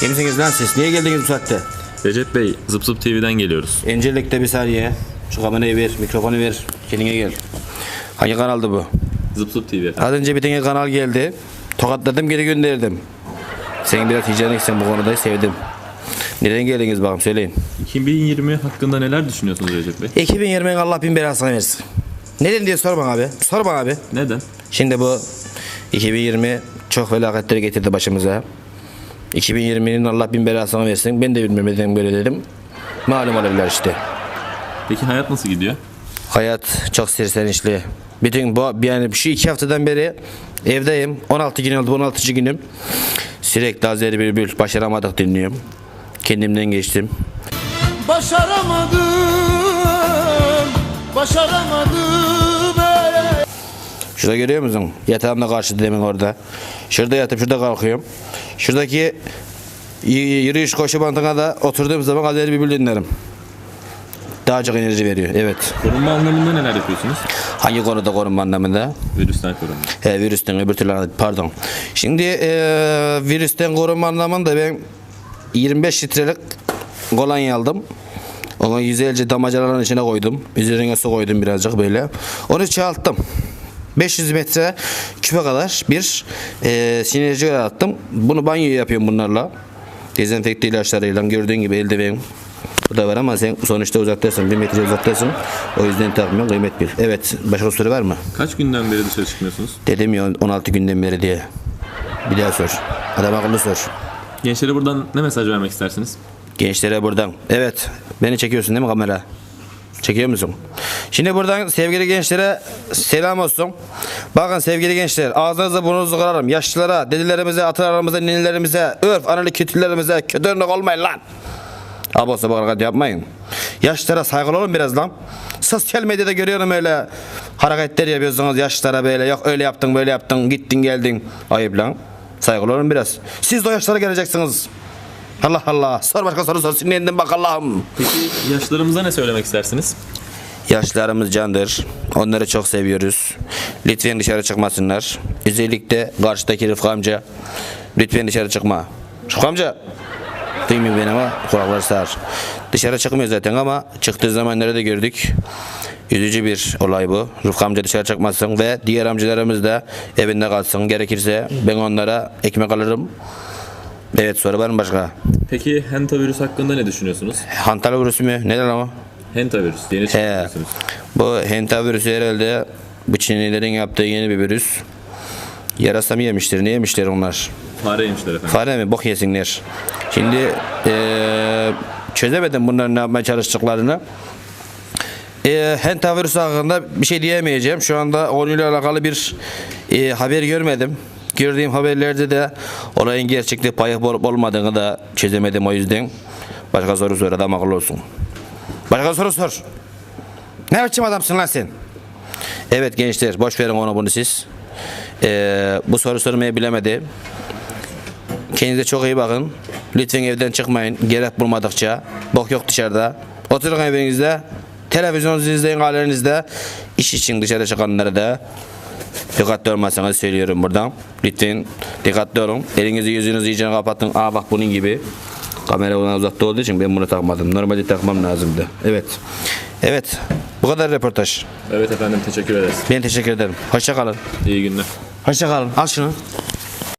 Kimsiniz lan siz? Niye geldiniz bu saatte? Recep Bey, Zıp Zıp TV'den geliyoruz. Öncelikle bir saniye. Şu kamerayı ver, mikrofonu ver. Kendine gel. Hangi kanaldı bu? Zıp Zıp TV. Az önce bir tane kanal geldi. Tokatladım geri gönderdim. Sen biraz hijyeniksin bu konuda sevdim. Neden geldiniz bakalım söyleyin. 2020 hakkında neler düşünüyorsunuz Recep Bey? 2020'nin Allah bin belasını versin. Neden diye sor bana abi. Sor bana abi. Neden? Şimdi bu 2020 çok felaketleri getirdi başımıza. 2020'nin Allah bin belasını versin. Ben de bilmem neden böyle dedim. Malum olabilir işte. Peki hayat nasıl gidiyor? Hayat çok sersenişli. Bütün bu yani şu iki haftadan beri evdeyim. 16 gün oldu 16. günüm. Sürekli Azeri Bülbül başaramadık dinliyorum. Kendimden geçtim. Başaramadım, başaramadım. Şurada görüyor musun? Yatağımda karşı demin orada. Şurada yatıp şurada kalkıyorum. Şuradaki yürüyüş koşu bandına da oturduğum zaman Azeri Bülbül dinlerim. Daha çok enerji veriyor. Evet. Korunma anlamında neler yapıyorsunuz? Hangi konuda korunma anlamında? Virüsten korunma. He, virüsten öbür türlü pardon. Şimdi e, virüsten korunma anlamında ben 25 litrelik kolonya aldım. Onu güzelce damacanaların içine koydum. Üzerine su koydum birazcık böyle. Onu çoğalttım. 500 metre küpe kadar bir e, sinerji yarattım. Bunu banyo yapıyorum bunlarla. Dezenfekte ilaçlarıyla gördüğün gibi eldiven. Bu da var ama sen sonuçta uzaktasın. Bir metre uzaktasın. O yüzden takmıyorum. Kıymet bil. Evet. Başka soru var mı? Kaç günden beri dışarı çıkmıyorsunuz? Dedim ya 16 günden beri diye. Bir daha sor. Adam akıllı sor. Gençlere buradan ne mesaj vermek istersiniz? Gençlere buradan. Evet. Beni çekiyorsun değil mi kamera? Çekiyor musun? Şimdi buradan sevgili gençlere selam olsun. Bakın sevgili gençler ağzınızı burnunuzu kırarım. Yaşlılara, dedelerimize, atalarımıza, ninelerimize, örf, analı kültürlerimize kötü örnek olmayın lan. Abla sabah yapmayın. Yaşlara saygılı olun biraz lan. Sosyal medyada görüyorum öyle hareketler yapıyorsunuz yaşlara böyle. Yok öyle yaptın böyle yaptın gittin geldin. Ayıp lan. Saygılı olun biraz. Siz de o yaşlara geleceksiniz. Allah Allah. Sor başka soru sor. Sinirlendim bak Allah'ım. Peki yaşlarımıza ne söylemek istersiniz? Yaşlarımız candır. Onları çok seviyoruz. Lütfen dışarı çıkmasınlar. Özellikle karşıdaki Rıfkı amca. Lütfen dışarı çıkma. Rıfkı amca. Duymuyor beni ama kulakları sağır. Dışarı çıkmıyor zaten ama çıktığı zamanları da gördük. Üzücü bir olay bu. Rıfkı amca dışarı çıkmasın ve diğer amcalarımız da evinde kalsın. Gerekirse ben onlara ekmek alırım. Evet soru var mı başka? Peki Henta virüs hakkında ne düşünüyorsunuz? Hantal virüsü mü? Neden ama? Henta virüs. Yeni He. Bu henta virüsü herhalde bu Çinlilerin yaptığı yeni bir virüs. Yarasa mı yemiştir? Ne yemişler onlar? Fare yemişler efendim. Fare mi? Bok yesinler. Şimdi eee, çözemedim bunların ne yapmaya çalıştıklarını. Eee henta virüsü hakkında bir şey diyemeyeceğim. Şu anda konuyla alakalı bir eee, haber görmedim. Gördüğüm haberlerde de olayın gerçekte payı olup olmadığını da çözemedim o yüzden. Başka soru sor adam akıllı olsun. Başka soru sor. Ne biçim adamsın lan sen? Evet gençler boş verin onu bunu siz. Eee, bu soru sormayı bilemedi. Kendinize çok iyi bakın. Lütfen evden çıkmayın. Gerek bulmadıkça. Bok yok dışarıda. Oturun evinizde. Televizyonunuzu izleyin galerinizde. İş için dışarı çıkanlara da dikkatli olmasanız söylüyorum buradan. Lütfen dikkatli olun. Elinizi yüzünüzü iyice kapatın. Aa bak bunun gibi. Kamera ona uzakta olduğu için ben bunu takmadım. Normalde takmam lazımdı. Evet. Evet. Bu kadar röportaj. Evet efendim teşekkür ederiz. Ben teşekkür ederim. Hoşça kalın. İyi günler. Hoşça kalın. Al şunu.